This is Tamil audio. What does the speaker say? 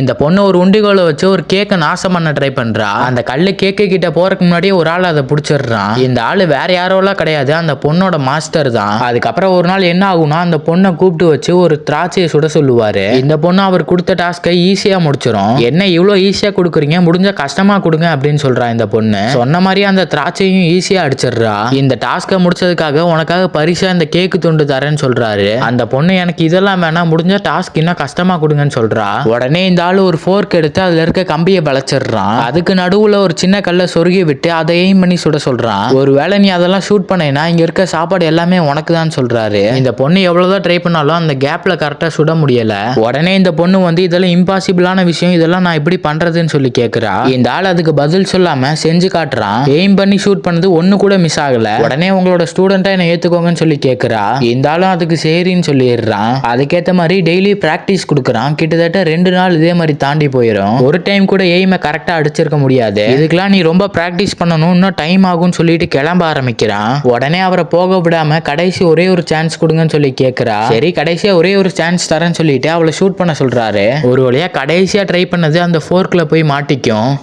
இந்த பொண்ணு ஒரு உண்டிகோலை வச்சு ஒரு கேக்கை நாசம் பண்ண ட்ரை பண்றா. அந்த கல்லு கேக்கு கிட்ட போறதுக்கு முன்னாடியே ஒரு ஆள் அதை பிடிச்சிடுறான். இந்த ஆள் வேற யாரோலாம் கிடையாது. அந்த பொண்ணோட மாஸ்டர் தான். அதுக்கப்புறம் ஒரு நாள் என்ன ஆகும்னா அந்த பொண்ணை கூப்பிட்டு வச்சு ஒரு திராட்சையை சுட சொல்லுவாரு. இந்த பொண்ணு அவர் கொடுத்த டாஸ்கை ஈஸியா முடிச்சிடும் என்ன இவ்வளோ ஈஸியா கொடுக்குறீங்க? முடிஞ்ச கஷ்டமா கொடுங்க அப்படின்னு சொல்றா இந்த பொண்ணு. சொன்ன மாதிரி அந்த திராட்சையும் ஈஸியா அடிச்சிடுறா. இந்த டாஸ்கை முடிச்சதுக்காக உனக்காக பரிசா இந்த கேக்கு துண்டு தரேன்னு சொல்றாரு. அந்த பொண்ணு எனக்கு இதெல்லாம் வேணாம். முடிஞ்ச டாஸ்க் இன்னும் கஷ்டமா கொடுங்கன்னு சொல்றா. உடனே இந்த ஆள் ஒரு ஃபோர்க் எடுத்து அதுல இருக்க கம்பியை வளைச்சிடுறான். அதுக்கு நடுவுல ஒரு சின்ன கல்லை சொருகி விட்டு அதை எய்ம் பண்ணி சுட சொல்றான். ஒருவேளை நீ அதெல்லாம் ஷூட் பண்ணேன்னா இங்க இருக்க சாப்பாடு எல்லாமே உனக்கு தான் சொல்றாரு. இந்த பொண்ணு எவ்வளவுதான் ட்ரை பண்ணாலும் அந்த கேப்ல கரெக்டா சுட முடியல. உடனே இந்த பொண்ணு வந்து இதெல்லாம் இம்பாசிபிளான விஷயம் இதெல்லாம் நான் இப்படி பண்றதுன்னு சொல்லி கேக்குறா. இந்த ஆள் அதுக்கு பதில் சொல்லாம செஞ்சு காட்டுறான். எய்ம் பண்ணி ஷூட் பண்ணது ஒண்ணு கூட மிஸ் ஆகல. உடனே உங்களோட ஸ்டூடெண்டா என்ன ஏத்துக்கோங்கன்னு சொல்லி கேக்குறா. இந்த ஆளும் அதுக்கு சரின்னு சொல்லிடுறான். அதுக்கேத்த மாதிரி டெய்லி பிராக்டிஸ் கொடுக்குறான். கிட்டத்தட்ட ரெண்டு நாள் இதே மாதிரி தாண்டி போயிடும் ஒரு டைம் கூட எய்மை கரெக்டாக அடிச்சிருக்க முடியாது. இதுக்கெல்லாம் நீ ரொம்ப ப்ராக்டிஸ் பண்ணணும். இன்னும் டைம் ஆகும்னு சொல்லிட்டு கிளம்ப ஆரம்பிக்கிறான். உடனே அவரை போக விடாம கடைசி ஒரே ஒரு சான்ஸ் கொடுங்கன்னு சொல்லி கேட்குறா சரி கடைசியா ஒரே ஒரு சான்ஸ் தரேன்னு சொல்லிட்டு அவளை ஷூட் பண்ண சொல்றாரு. ஒரு வழியா கடைசியா ட்ரை பண்ணது அந்த ஃபோர்க்ல போய் மாட்டிக்கும்.